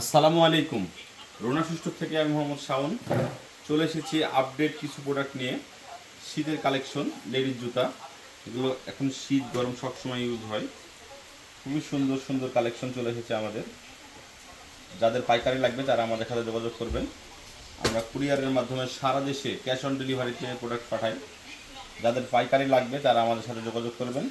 আসসালামু আলাইকুম। রোনা সুষ্ঠ থেকে আমি মোহাম্মদ শাওন। চলে এসেছি আপডেট কিছু প্রোডাক্ট নিয়ে। শীতের কালেকশন লেডিস জুতা। এগুলো এখন শীত, গরম সবসময় ইউজ হয়। খুবই সুন্দর সুন্দর কালেকশন চলে এসেছে আমাদের। যাদের পাইকারি লাগবে তারা আমাদের সাথে যোগাযোগ করবেন। আমরা কুরিয়ারের মাধ্যমে সারা দেশে ক্যাশ অন ডেলিভারিতে প্রোডাক্ট পাঠাই। যাদের পাইকারি লাগবে তারা আমাদের সাথে যোগাযোগ করবেন।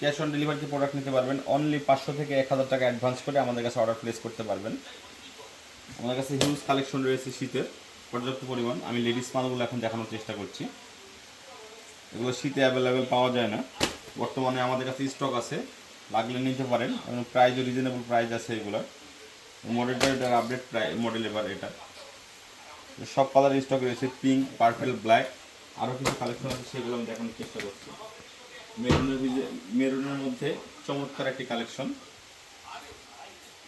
ক্যাশ অন ডেলিভারিতে প্রোডাক্ট নিতে পারবেন। অনলি পাঁচশো থেকে এক হাজার টাকা অ্যাডভান্স করে আমাদের কাছে অর্ডার প্লেস করতে পারবেন। আমাদের কাছে হিউজ কালেকশন রয়েছে শীতের, পর্যাপ্ত পরিমাণ। আমি লেডিস মালগুলো এখন দেখানোর চেষ্টা করছি। এগুলো শীতে অ্যাভেলেবেল পাওয়া যায় না। বর্তমানে আমাদের কাছে স্টক আছে। লাগলে নিতে পারেন। এবং প্রাইসও রিজনেবল প্রাইস আছে এগুলোর মডেলটা এটার আপডেট প্রাই মডেল এবার এটা। সব কালার স্টক রয়েছে। পিঙ্ক পার্পেল ব্ল্যাক আরও কিছু কালেকশন আছে, সেগুলো আমি দেখানোর চেষ্টা করছি। মেরুনের মেরুনের মধ্যে চমৎকার একটি কালেকশন।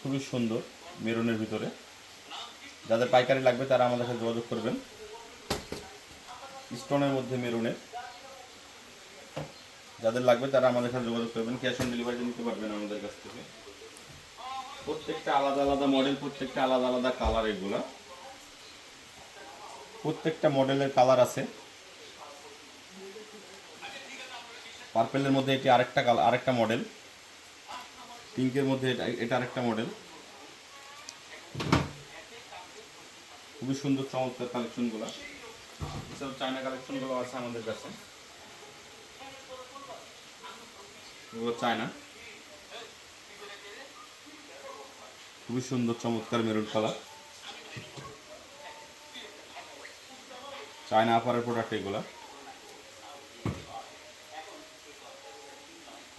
খুবই সুন্দর মেরুনের ভিতরে। যাদের পাইকারি লাগবে তারা আমাদের সাথে যোগাযোগ করবেন। স্টোনের মধ্যে মেরুনের। যাদের লাগবে তারা আমাদের সাথে যোগাযোগ করবেন। ক্যাশ অন ডেলিভারি নিতে পারবেন আমাদের কাছ থেকে। প্রত্যেকটা আলাদা আলাদা মডেল প্রত্যেকটা আলাদা আলাদা কালার এগুলা। প্রত্যেকটা মডেলের কালার আছে। পার্পেলের মধ্যে এটি আরেকটা কালার, আরেকটা মডেল পিঙ্কের মধ্যে এটা এটা আরেকটা মডেল খুবই সুন্দর, চমৎকার কালেকশনগুলো এছাড়াও চায়না কালেকশনগুলো আছে আমাদের কাছে। এগুলো চায়না খুবই সুন্দর, চমৎকার মেরুন কালার চায়না আপারের প্রোডাক্ট এগুলা।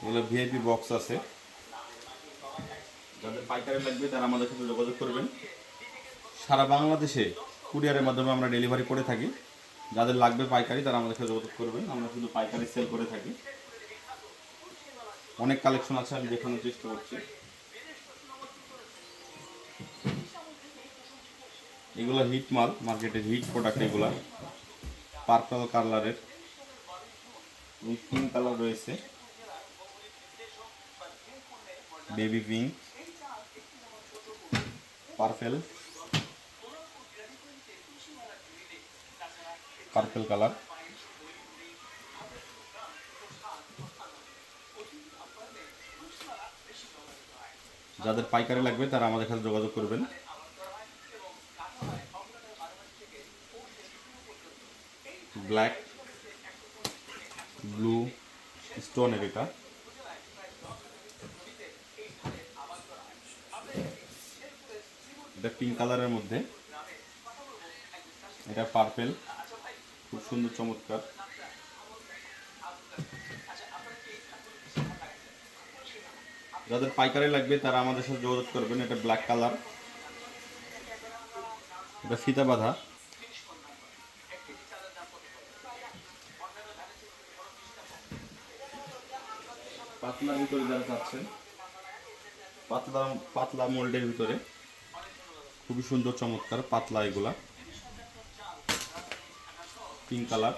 এগুলো ভিআইপি বক্স আছে। যাদের পাইকারি লাগবে তারা আমাদের সাথে যোগাযোগ করবেন। সারা বাংলাদেশে কুরিয়ারের মাধ্যমে আমরা ডেলিভারি করে থাকি। যাদের লাগবে পাইকারি তারা আমাদের সাথে যোগাযোগ করবেন। আমরা শুধু পাইকারি সেল করে থাকি। অনেক কালেকশন আছে আমি দেখানোর চেষ্টা করছি। এগুলো হিট মাল মার্কেটের হিট প্রোডাক্ট এগুলো। পার্পল কালারের। পিঙ্ক কালার রয়েছে। Baby pink purple purple colour যাদের পাইকারি লাগবে, তারা আমাদের সাথে যোগাযোগ করবেন। ব্ল্যাক ব্লু স্টোনের এটা। এটা পিঙ্ক কালারের মধ্যে। এটা পার্পেল খুব সুন্দর, চমৎকার। যাদের পাইকারি লাগবে, তারা আমাদের সাথে যোগাযোগ করবেন। এটা ব্ল্যাক কালার এটা ফিতা বাঁধা। পাতলার ভিতরে যারা চাচ্ছেন পাতলা পাতলা মোল্ডের ভিতরে। খুবই সুন্দর, চমৎকার, পাতলা এগুলা। পিঙ্ক কালার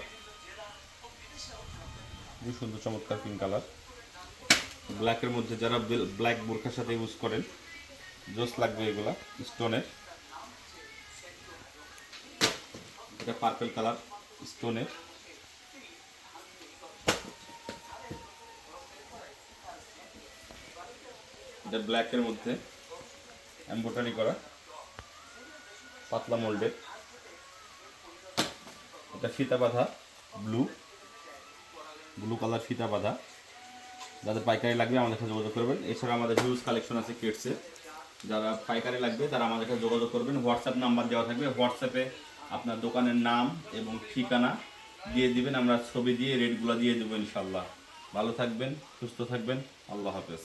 খুবই সুন্দর, চমৎকার পিঙ্ক কালার ব্ল্যাকের মধ্যে যারা ব্ল্যাক বোরখার সাথে ইউজ করেন জোস লাগবে এগুলা স্টোনের এটা পার্পেল কালার স্টোনের এটা ব্ল্যাকের মধ্যে এম্বোটারি করা। পাতলা মোল্ডের এটা ফিতা বাঁধা ব্লু ব্লু কালার ফিতা বাঁধা। যাদের পাইকারি লাগবে আমাদের সাথে যোগাযোগ করবেন। এছাড়া আমাদের হিউজ কালেকশন আছে কিটসে যারা পাইকারি লাগবে, তারা আমাদের সাথে যোগাযোগ করবেন। হোয়াটসঅ্যাপ নাম্বার দেওয়া থাকবে। হোয়াটসঅ্যাপে আপনার দোকানের নাম এবং ঠিকানা দিয়ে দিবেন। আমরা ছবি দিয়ে রেটগুলো দিয়ে দেবো ইনশাল্লাহ ভালো থাকবেন, সুস্থ থাকবেন। আল্লাহ হাফেজ।